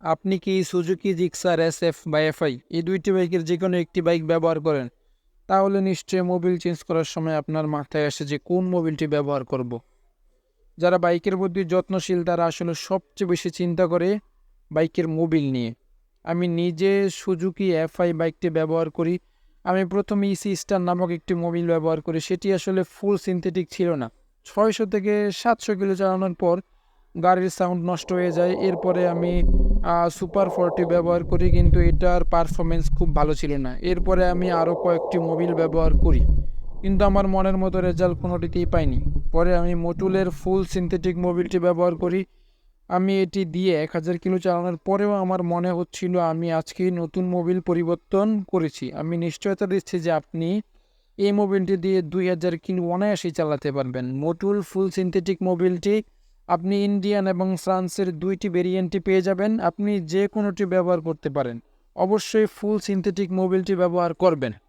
আপনি কি Suzuki, Gixxer S F বা এফআই এই দুইটি বাইকের যে কোনো একটি বাইক ব্যবহার করেন? তাহলে নিশ্চয়ই মোবিল চেঞ্জ করার সময় আপনার মাথায় আসে যে কোন মোবিলটি ব্যবহার করব। যারা বাইকের প্রতি যত্নশীল, তারা আসলে সবচেয়ে বেশি চিন্তা করে বাইকের মোবিল নিয়ে। আমি নিজে সুজুকি, এফআই বাইকটি ব্যবহার করি। আমি প্রথমে ইসি স্টার নামক একটি মোবিল ব্যবহার করি। সেটি আসলে ফুল সিনথেটিক ছিল না। ছয়শো থেকে সাতশো কিলো চালানোর পর গাড়ির সাউন্ড নষ্ট হয়ে যায়। এরপরে আমি সুপার ফোরটি ব্যবহার করি, কিন্তু এটার পারফরমেন্স খুব ভালো ছিল না। এরপরে আমি আরও কয়েকটি মোবিল ব্যবহার করি, কিন্তু আমার মনের মতো রেজাল্ট কোনোটিতেই পাইনি। পরে আমি মোটুলের ফুল সিনথেটিক মোবিলটি ব্যবহার করি। আমি এটি দিয়ে এক হাজার কিলো চালানোর পরেও আমার মনে হচ্ছিল, আমি আজকে নতুন মোবিল পরিবর্তন করেছি। আমি নিশ্চয়তা দিচ্ছি যে আপনি এই মোবিলটি দিয়ে দুই হাজার কিলো অনায়াসেই চালাতে পারবেন। মোটুল ফুল সিনথেটিক মোবিলটি আপনি ইন্ডিয়ান এবং ফ্রান্সের দুইটি ভেরিয়েন্টটি পেয়ে যাবেন। আপনি যে কোনোটি ব্যবহার করতে পারেন। অবশ্যই ফুল সিনথেটিক মোবিলটি ব্যবহার করবেন।